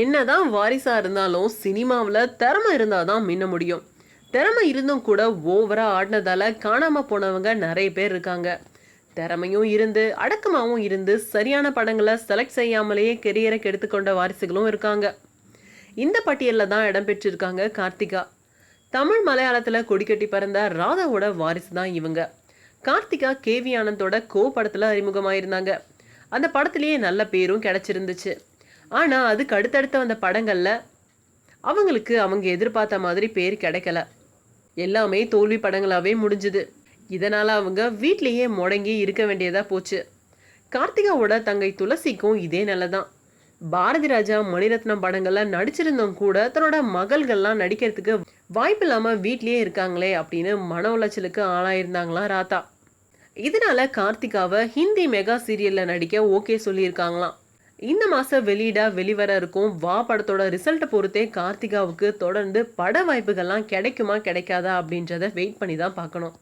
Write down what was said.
என்னதான் வாரிசாக இருந்தாலும் சினிமாவில் திறமை இருந்தால் தான் மின்ன முடியும். திறமை இருந்தும் கூட ஓவராக ஆடினதால் காணாமல் போனவங்க நிறைய பேர் இருக்காங்க. திறமையும் இருந்து அடக்கமாகவும் இருந்து சரியான படங்களை செலக்ட் செய்யாமலேயே கெரியரை கெடுத்துக்கொண்ட வாரிசுகளும் இருக்காங்க. இந்த பட்டியலில் தான் இடம்பெற்றிருக்காங்க கார்த்திகா. தமிழ் மலையாளத்தில் கொடிக்கட்டி பறந்த ராதாவோட வாரிசு தான் இவங்க. கார்த்திகா கேவி ஆனந்தோட கோ படத்தில் அறிமுகமாயிருந்தாங்க. அந்த படத்துலேயே நல்ல பேரும் கிடச்சிருந்துச்சு. ஆனால் அதுக்கு அடுத்தடுத்த வந்த படங்களில் அவங்களுக்கு அவங்க எதிர்பார்த்த மாதிரி பேர் கிடைக்கல. எல்லாமே தோல்வி படங்களாகவே முடிஞ்சுது. இதனால் அவங்க வீட்லேயே முடங்கி இருக்க வேண்டியதாக போச்சு. கார்த்திகாவோட தங்கை துளசிக்கும் இதே நிலை தான் பாரதி ராஜா மணிரத்னம் படங்கள்லாம் நடிச்சிருந்தவங்க கூட தன்னோட மகள்கள்லாம் நடிக்கிறதுக்கு வாய்ப்பு இல்லாமல் வீட்லேயே இருக்காங்களே அப்படின்னு மன உளைச்சலுக்கு ஆளாயிருந்தாங்களாம் ராதா. இதனால கார்த்திகாவை ஹிந்தி மெகா சீரியலில் நடிக்க ஓகே சொல்லியிருக்காங்களாம். இந்த மாசம் வெளியிட வெளிவர இருக்கும் வா படத்தோட ரிசல்ட்டை பொறுத்தே கார்த்திகாவுக்கு தொடர்ந்து பட வாய்ப்புகள்லாம் கிடைக்குமா கிடைக்காதா அப்படின்றத வெயிட் பண்ணி தான் பார்க்கணும்.